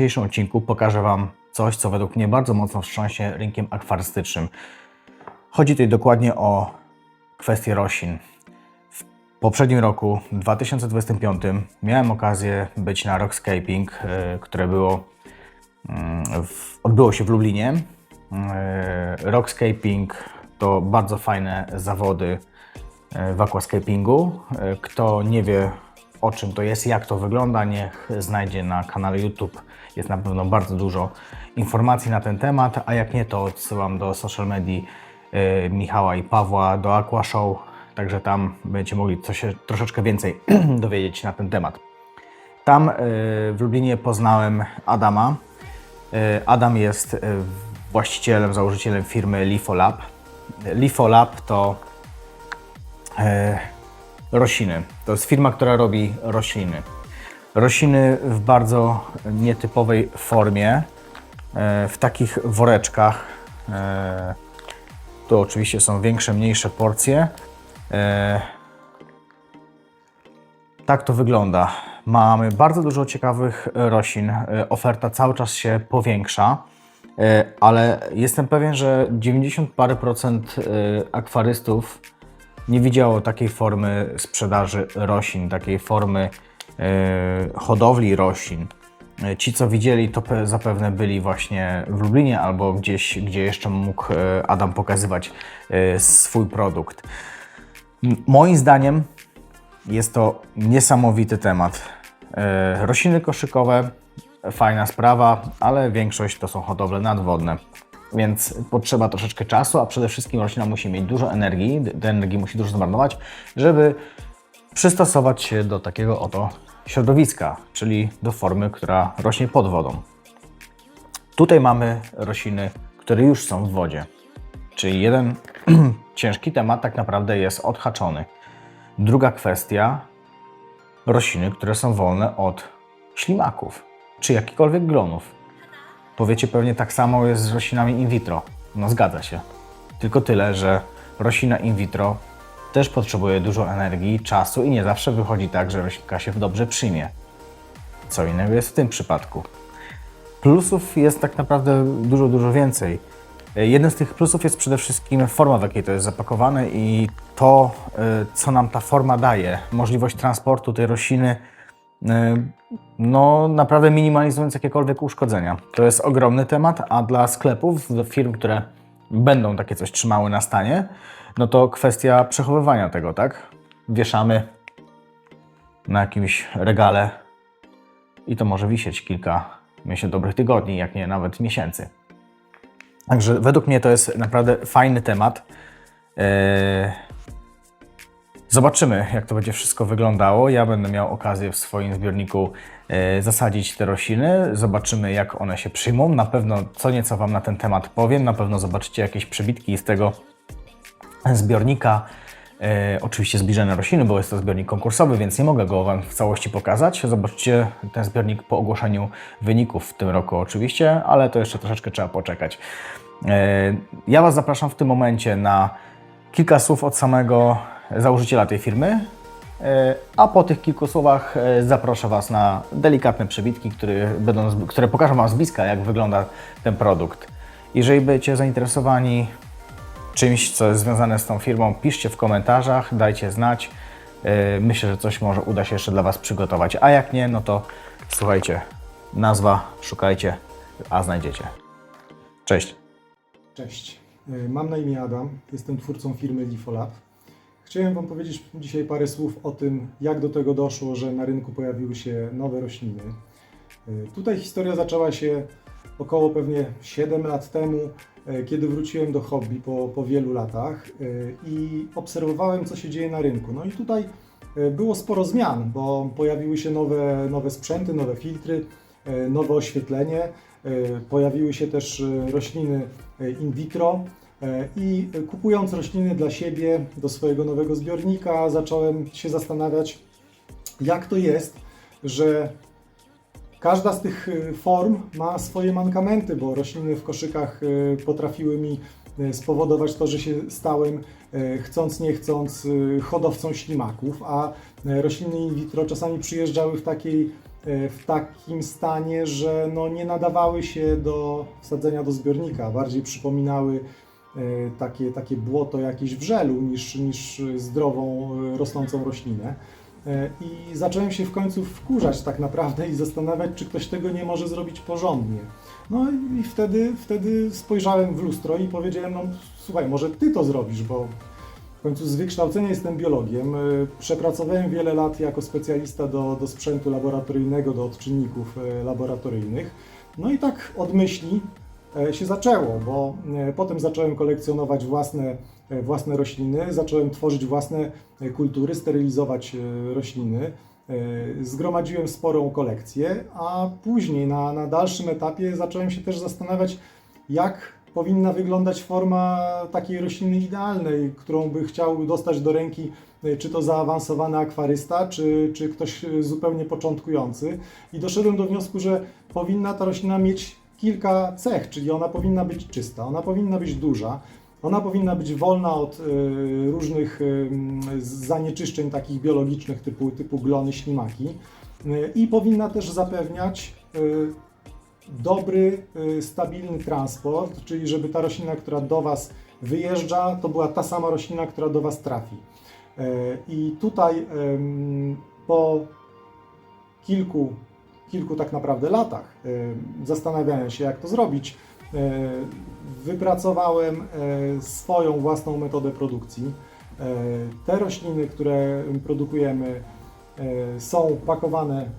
dzisiejszym odcinku pokażę Wam coś, co według mnie bardzo mocno wstrząśnie rynkiem akwarystycznym. Chodzi tutaj dokładnie o kwestię roślin. W poprzednim roku, 2025, miałem okazję być na Rockscaping, e, które było, mm, odbyło się w Lublinie. E, Rockscaping to bardzo fajne zawody e, w aquascapingu. Kto nie wie o czym to jest, jak to wygląda, niech znajdzie na kanale YouTube. Jest na pewno bardzo dużo informacji na ten temat, a jak nie, to odsyłam do social medii e, Michała i Pawła, do Aqua Show, także tam będziecie mogli coś troszeczkę więcej dowiedzieć na ten temat. Tam e, w Lublinie poznałem Adama. E, Adam jest e, właścicielem, założycielem firmy LifoLab. LifoLab to e, rośliny. To jest firma, która robi rośliny. Rośliny w bardzo nietypowej formie, e, w takich woreczkach. E, Tu oczywiście są większe, mniejsze porcje. E, tak to wygląda. Mamy bardzo dużo ciekawych roślin. Oferta cały czas się powiększa, ale jestem pewien, że 90 parę procent akwarystów nie widziało takiej formy sprzedaży roślin, takiej formy e, hodowli roślin. E, Ci, co widzieli, to pe- zapewne byli właśnie w Lublinie albo gdzieś, gdzie jeszcze mógł e, Adam pokazywać swój produkt. Moim zdaniem jest to niesamowity temat. Rośliny koszykowe, fajna sprawa, ale większość to są hodowle nadwodne. Więc potrzeba troszeczkę czasu, a przede wszystkim roślina musi mieć dużo energii, tej energii musi dużo zmarnować, żeby przystosować się do takiego oto środowiska, czyli do formy, która rośnie pod wodą. Tutaj mamy rośliny, które już są w wodzie. Czyli jeden ciężki temat tak naprawdę jest odhaczony. Druga kwestia, rośliny, które są wolne od ślimaków, czy jakichkolwiek glonów. Powiecie pewnie tak samo jest z roślinami in vitro. No zgadza się. Tylko tyle, że roślina in vitro też potrzebuje dużo energii, czasu i nie zawsze wychodzi tak, że roślinka się dobrze przyjmie. Co innego jest w tym przypadku. Plusów jest tak naprawdę dużo, dużo więcej. Jeden z tych plusów jest przede wszystkim forma, w jakiej to jest zapakowane i to, e, co nam ta forma daje. Możliwość transportu tej rośliny, no naprawdę minimalizując jakiekolwiek uszkodzenia. To jest ogromny temat, a dla sklepów, firm, które będą takie coś trzymały na stanie, no to kwestia przechowywania tego, tak? Wieszamy na jakimś regale i to może wisieć kilka, myślę, dobrych tygodni, jak nie nawet miesięcy. Także według mnie to jest naprawdę fajny temat. Eee, Zobaczymy, jak to będzie wszystko wyglądało. Ja będę miał okazję w swoim zbiorniku e, zasadzić te rośliny. Zobaczymy, jak one się przyjmą. Na pewno co nieco Wam na ten temat powiem. Na pewno zobaczycie jakieś przebitki z tego zbiornika. E, oczywiście zbliżone rośliny, bo jest to zbiornik konkursowy, więc nie mogę go Wam w całości pokazać. Zobaczycie ten zbiornik po ogłoszeniu wyników w tym roku oczywiście, ale to jeszcze troszeczkę trzeba poczekać. E, Ja Was zapraszam w tym momencie na kilka słów od samego założyciela tej firmy, e, a po tych kilku słowach e, zaproszę Was na delikatne przebitki, które, będą, które pokażą Wam z bliska, jak wygląda ten produkt. Jeżeli będziecie zainteresowani czymś, co jest związane z tą firmą, piszcie w komentarzach, dajcie znać. E, Myślę, że coś może uda się jeszcze dla Was przygotować, a jak nie, no to słuchajcie, nazwa, szukajcie, a znajdziecie. Cześć. Cześć, mam na imię Adam, jestem twórcą firmy Lifolab. Chciałem Wam powiedzieć dzisiaj parę słów o tym, jak do tego doszło, że na rynku pojawiły się nowe rośliny. Y, Tutaj historia zaczęła się około pewnie 7 lat temu, y, kiedy wróciłem do hobby po, po wielu latach y, i obserwowałem, co się dzieje na rynku. No i tutaj było sporo zmian, bo pojawiły się nowe, nowe sprzęty, nowe filtry, nowe oświetlenie. Pojawiły się też rośliny in vitro i y, kupując rośliny dla siebie, do swojego nowego zbiornika, zacząłem się zastanawiać, jak to jest, że każda z tych y, form ma swoje mankamenty, bo rośliny w koszykach y, potrafiły mi spowodować to, że się stałem chcąc nie chcąc hodowcą ślimaków, a rośliny in vitro czasami przyjeżdżały w takiej e, w takim stanie, że no nie nadawały się do wsadzenia do zbiornika. Bardziej przypominały e, takie, takie błoto jakieś w żelu niż, niż zdrową, e, rosnącą roślinę. E, I zacząłem się w końcu wkurzać tak naprawdę i zastanawiać, czy ktoś tego nie może zrobić porządnie. No i wtedy, wtedy spojrzałem w lustro i powiedziałem, no słuchaj, może ty to zrobisz, bo w końcu z wykształcenia jestem biologiem. Przepracowałem wiele lat jako specjalista do, do sprzętu laboratoryjnego, do odczynników laboratoryjnych. No i tak od myśli e, się zaczęło, bo e, potem zacząłem kolekcjonować własne, e, własne rośliny, zacząłem tworzyć własne e, kultury, sterylizować e, rośliny. E, Zgromadziłem sporą kolekcję, a później na, na dalszym etapie zacząłem się też zastanawiać, jak powinna wyglądać forma takiej rośliny idealnej, którą by chciał dostać do ręki e, czy to zaawansowany akwarysta, czy, czy ktoś e, zupełnie początkujący. I doszedłem do wniosku, że powinna ta roślina mieć kilka cech, czyli ona powinna być czysta, ona powinna być duża, ona powinna być wolna od e, różnych e, zanieczyszczeń takich biologicznych typu, typu glony, ślimaki e, i powinna też zapewniać dobry, y, stabilny transport, czyli żeby ta roślina, która do Was wyjeżdża, to była ta sama roślina, która do Was trafi. I tutaj po kilku, kilku tak naprawdę latach em, zastanawiania się, jak to zrobić, e, wypracowałem e, swoją własną metodę produkcji. E, Te rośliny, które produkujemy, e, są pakowane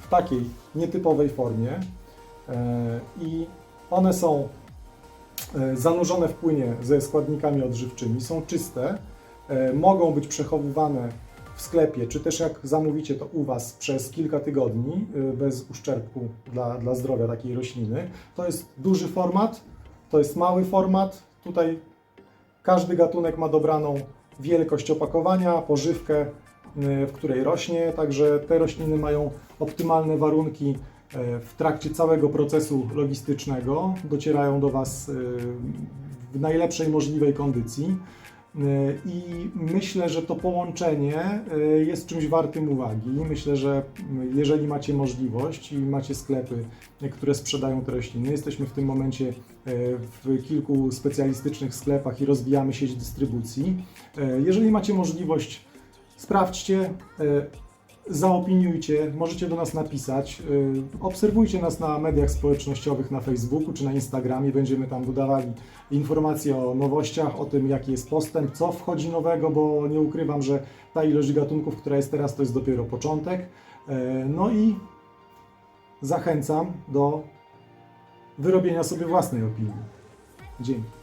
w takiej nietypowej formie e, i one są e, zanurzone w płynie ze składnikami odżywczymi, są czyste, e, mogą być przechowywane w sklepie, czy też jak zamówicie to u Was przez kilka tygodni e, bez uszczerbku dla, dla zdrowia takiej rośliny. To jest duży format, to jest mały format. Tutaj każdy gatunek ma dobraną wielkość opakowania, pożywkę, y, w której rośnie, także te rośliny mają optymalne warunki e, w trakcie całego procesu logistycznego, docierają do Was y, w najlepszej możliwej kondycji. Y, I myślę, że to połączenie y, jest czymś wartym uwagi. Myślę, że jeżeli macie możliwość i macie sklepy, które sprzedają te rośliny, jesteśmy w tym momencie y, w kilku specjalistycznych sklepach i rozwijamy sieć dystrybucji. Jeżeli macie możliwość, sprawdźcie, zaopiniujcie, możecie do nas napisać. y, Obserwujcie nas na mediach społecznościowych, na Facebooku czy na Instagramie. Będziemy tam dodawali informacje o nowościach, o tym, jaki jest postęp, co wchodzi nowego, bo nie ukrywam, że ta ilość gatunków, która jest teraz, to jest dopiero początek. E, No i zachęcam do wyrobienia sobie własnej opinii. Dzięki.